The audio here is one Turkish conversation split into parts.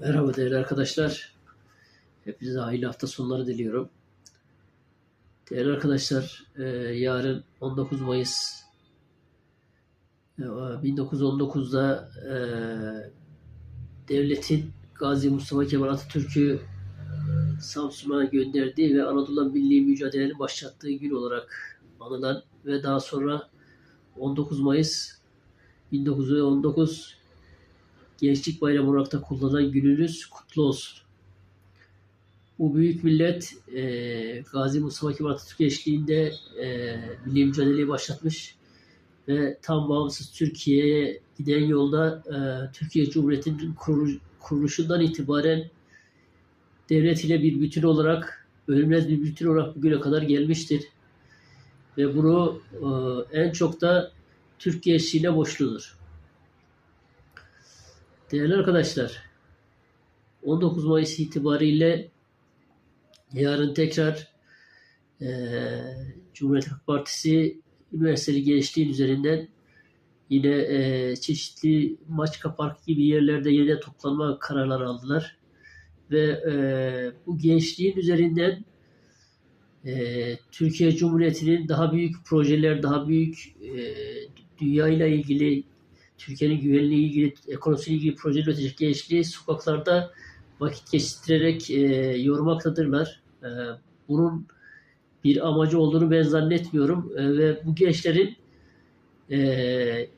Merhaba değerli arkadaşlar. Hepinize hayırlı hafta sonları diliyorum. Değerli arkadaşlar, e, yarın 19 Mayıs e, 1919'da e, devletin Gazi Mustafa Kemal Atatürk'ü Samsun'a gönderdiği ve Anadolu Milli Mücadele'nin başlattığı gün olarak anılan ve daha sonra 19 Mayıs 1919 Gençlik Bayramı olarak da kullanılan gününüz kutlu olsun. Bu büyük millet e, Gazi Mustafa Kemal Atatürk eşliğinde e, milli mücadeleyi başlatmış ve tam bağımsız Türkiye'ye giden yolda e, Türkiye Cumhuriyeti'nin kuruluş- kuruluşundan itibaren devlet ile bir bütün olarak, bölünmez bir bütün olarak bugüne kadar gelmiştir. Ve bunu e, en çok da Türk gençliğine borçludur. Değerli arkadaşlar, 19 Mayıs itibariyle yarın tekrar eee Cumhuriyet Halk Partisi üniversiteli gençliğin üzerinden yine eee, çeşitli Maçka Park gibi yerlerde yeniden toplanma kararları aldılar. Ve eee, bu gençliğin üzerinden eee, Türkiye Cumhuriyeti'nin daha büyük projeler, daha büyük eee dünya ile ilgili Türkiye'nin güvenliği ilgili, ekonomisiyle ilgili projeler üretecek gençliği sokaklarda vakit geçirerek e, yormaktadırlar. E, bunun bir amacı olduğunu ben zannetmiyorum E, ve bu gençlerin e,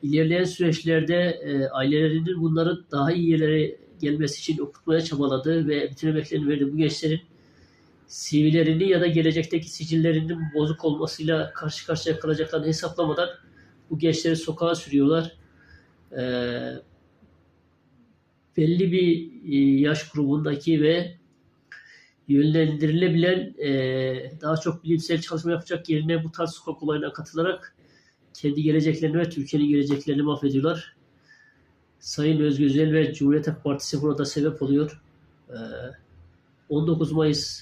ilerleyen süreçlerde e, ailelerinin bunların daha iyi yerlere gelmesi için okutmaya çabaladığı ve bütün emeklerini verdiği bu gençlerin CV'lerini ya da gelecekteki sicillerinin bozuk olmasıyla karşı karşıya kalacaklarını hesaplamadan bu gençleri sokağa sürüyorlar. Ee, belli bir e, yaş grubundaki ve yönlendirilebilen e, daha çok bilimsel çalışma yapacak yerine bu tarz sokak olaylarına katılarak kendi geleceklerini ve Türkiye'nin geleceklerini mahvediyorlar. Sayın Özgüzel ve Cumhuriyet Halk Partisi burada sebep oluyor. Ee, 19 Mayıs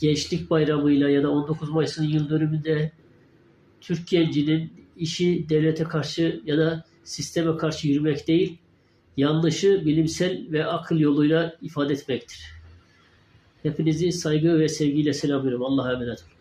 Gençlik Bayramı'yla ya da 19 Mayıs'ın yıl dönümünde Türk gencinin işi devlete karşı ya da sisteme karşı yürümek değil, yanlışı bilimsel ve akıl yoluyla ifade etmektir. Hepinizi saygı ve sevgiyle selamlıyorum. Allah'a emanet olun.